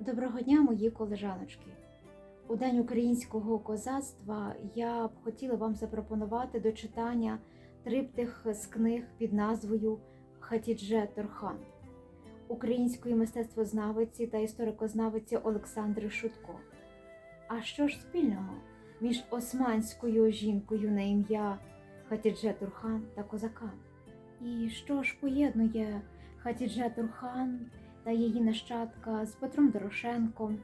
Доброго дня, мої колежаночки. У День українського козацтва я б хотіла вам запропонувати до читання триптих з книг під назвою Хатідже Торхан української мистецтвознавиці та історикознавиці Олександри Шутко. А що ж спільного між османською жінкою на ім'я Хатідже Турхан та козаками? І що ж поєднує Хатідже Турхан та її нащадка з Петром Дорошенком,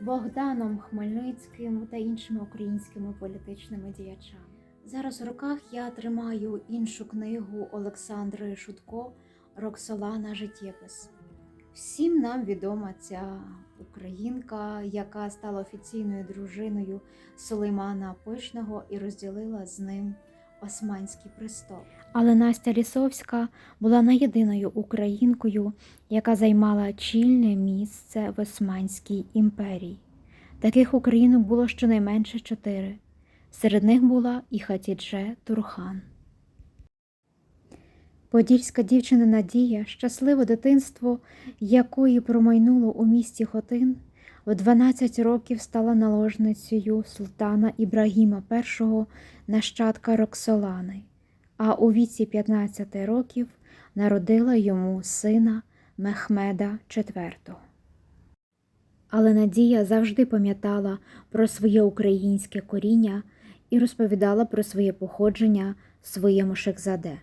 Богданом Хмельницьким та іншими українськими політичними діячами. Зараз у руках я тримаю іншу книгу Олександри Шутко Роксолана Життєпис. Всім нам відома ця українка, яка стала офіційною дружиною Сулеймана Пишного і розділила з ним Османський престол. Але Настя Лісовська була не єдиною українкою, яка займала чільне місце в Османській імперії. Таких українок було щонайменше чотири. Серед них була і Хатідже Турхан. Подільська дівчина Надія, щасливе дитинство, якої промайнуло у місті Хотин, в 12 років стала наложницею султана Ібрагіма І, нащадка Роксолани, а у віці 15 років народила йому сина Мехмеда IV. Але Надія завжди пам'ятала про своє українське коріння і розповідала про своє походження своєму шекзаде.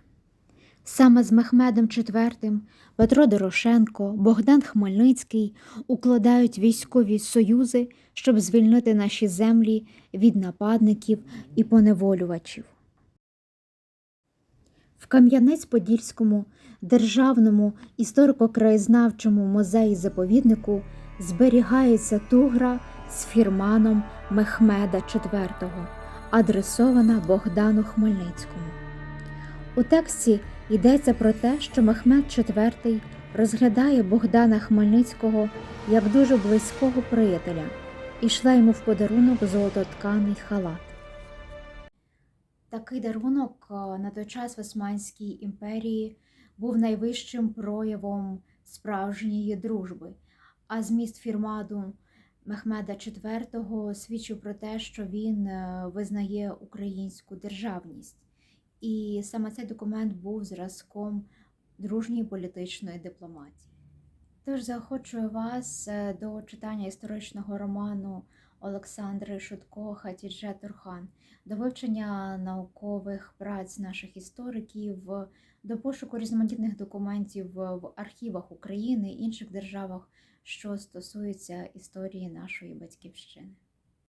Саме з Мехмедом IV Петро Дорошенко, Богдан Хмельницький укладають військові союзи, щоб звільнити наші землі від нападників і поневолювачів. В Кам'янець-Подільському державному історико-краєзнавчому музеї-заповіднику зберігається тугра з фірманом Мехмеда IV, адресована Богдану Хмельницькому. У тексті йдеться про те, що Мехмед IV розглядає Богдана Хмельницького як дуже близького приятеля і йшла йому в подарунок золототканий халат. Такий дарунок е, на той час в Османській імперії був найвищим проявом справжньої дружби, а зміст фірмаду Мехмеда IV свідчив про те, що він е, визнає українську державність. І саме цей документ був зразком дружньої політичної дипломатії. Тож заохочую вас е, до читання історичного роману Олександри Шутко Хатідже Турхан, до вивчення наукових праць наших істориків, до пошуку різноманітних документів в архівах України і інших державах, що стосуються історії нашої батьківщини.